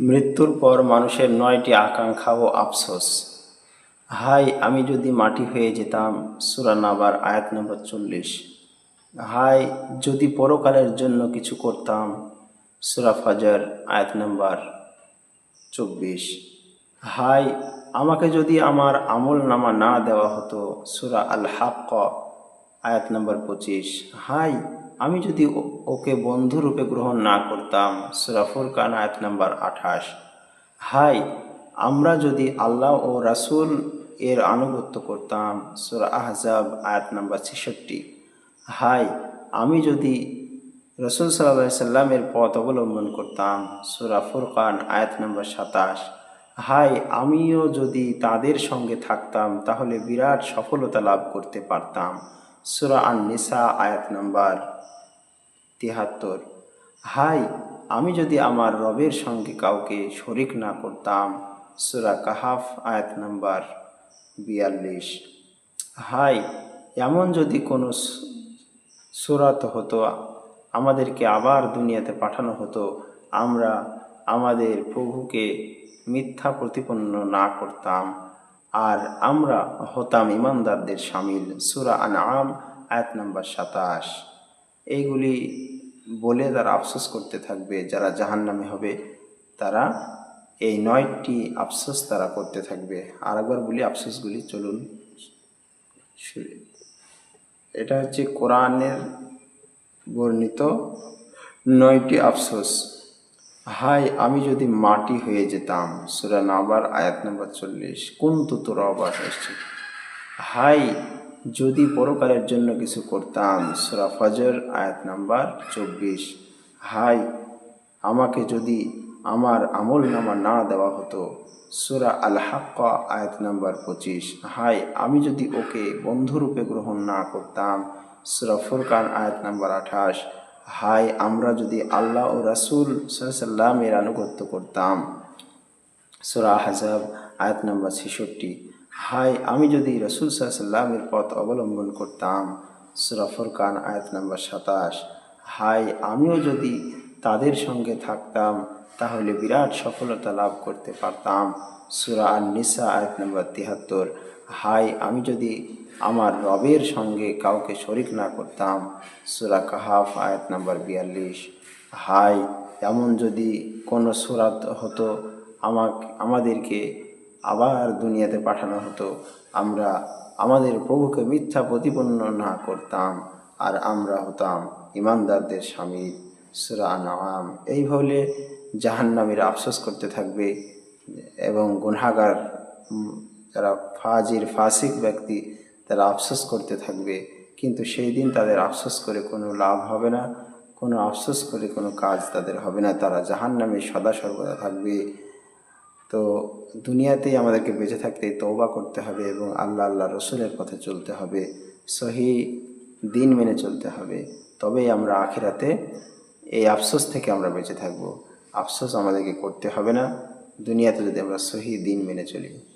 মৃত্যুর পর মানুষের নয়টি আকাঙ্ক্ষা ও আফসোস। হাই, আমি যদি মাটি হয়ে যেতাম, সুরা নাবার আয়াত নম্বর চল্লিশ। হাই, যদি পরকালের জন্য কিছু করতাম, সুরা ফাজার আয়াত নম্বর চব্বিশ। হাই, আমাকে যদি আমার আমল নামা না দেওয়া হতো, সুরা আল হাক্ক আয়াত নম্বর পঁচিশ। হাই আমি যদি ওকে বন্ধুরূপে গ্রহণ না করতাম, সুরা ফুরকান আয়াত নম্বর আঠাশ। হাই, আমরা যদি আল্লাহ ও রাসূল এর আনুগত্য করতাম, সুরা আহজাব আয়াত নম্বর ছেষট্টি। হাই, আমি যদি রসুল সাল্লাহ সাল্লামের পথ অবলম্বন করতাম, সুরা ফুরকান আয়াত নম্বর সাতাশ। হাই, আমিও যদি তাদের সঙ্গে থাকতাম, তাহলে বিরাট সফলতা লাভ করতে পারতাম। সুরা আন নিসা আয়াত নম্বর তিহাত্তর। হাই, আমি যদি আমার রবের সঙ্গে কাউকে শরিক না করতাম, সুরা কাহাফ, আয়াত নম্বর বিয়াল্লিশ। হাই, এমন যদি কোনো সুরাত হতো, আমাদেরকে আবার দুনিয়াতে পাঠানো হতো, আমরা আমাদের প্রভুকে মিথ্যা প্রতিপন্ন না করতাম। আর আমরা হতাম ইমানদারদের সামিল। সুরা আনআম, আয়াত নম্বর সাতাশ। এইগুলি বলে তারা আফসোস করতে থাকবে, যারা জাহান্নামে হবে, তারা এই নয়টি আফসোস তারা করতে থাকবে। আর একবার বলি, আফসোসগুলি চলুন এটা হচ্ছে কোরআনের বর্ণিত নয়টি আফসোস। হাই আমি যদি মাটি হয়ে যেতাম, সুরা নাবার আয়াত নম্বর চল্লিশ, কোন তুতর অবাস আসছে হাই যদি পরকালের জন্য কিছু করতাম, সুরা ফজর আয়াত নাম্বার চব্বিশ। হাই আমাকে যদি আমার আমল নামা না দেওয়া হতো, সুরা আল হাক্কা আয়াত নাম্বার পঁচিশ। হাই আমি যদি ওকে বন্ধুরূপে গ্রহণ না করতাম, সুরা ফুরকান আয়াত নাম্বার আঠাশ। হাই আমরা যদি আল্লাহ ও রাসুল সাল্লামের আনুগত্য করতাম। সুরা হাজাব আয়াত নম্বর ছেষট্টি। হাই আমি যদি রসুল সাল্লামের পথ অবলম্বন করতাম। সুরা ফুরকান, আয়াত নম্বর সাতাশ। হাই আমিও যদি তাদের সঙ্গে থাকতাম, তাহলে বিরাট সফলতা লাভ করতে পারতাম। সুরা আন নিসা আয়াত নম্বর তিহাত্তর। হাই, আমি যদি আমার রবের সঙ্গে কাউকে শরিক না করতাম, সুরা কাহাফ, আয়াত নম্বর বিয়াল্লিশ। হাই, এমন যদি কোনো সুরাত হতো, আমাকে, আমাদেরকে আবার দুনিয়াতে পাঠানো হতো, আমরা আমাদের প্রভুকে মিথ্যা প্রতিপন্ন না করতাম, আর আমরা হতাম ইমানদারদের স্বামী সুরা নাম এই বলে জাহান্নামীরা আফসোস করতে থাকবে এবং গুনাগার যারা ফাজির, ফাসিক ব্যক্তি, তারা আফসোস করতে থাকবে। কিন্তু সেই দিন তাদের আফসোস করে কোনো লাভ হবে না। কোনো আফসোস করে কোনো কাজ তাদের হবে না। তারা জাহান্নামে সদা সর্বদা থাকবে। তো দুনিয়াতেই আমাদেরকে বেঁচে থাকতে তৌবা করতে হবে এবং আল্লাহ আল্লাহ রসুলের পথে চলতে হবে। সহি দিন মেনে চলতে হবে। তবেই আমরা আখিরাতে এই আফসোস থেকে আমরা বেঁচে থাকব। আফসোস আমাদেরকে করতে হবে না। দুনিয়াতে যদি আমরা সহি দিন মেনে চলি।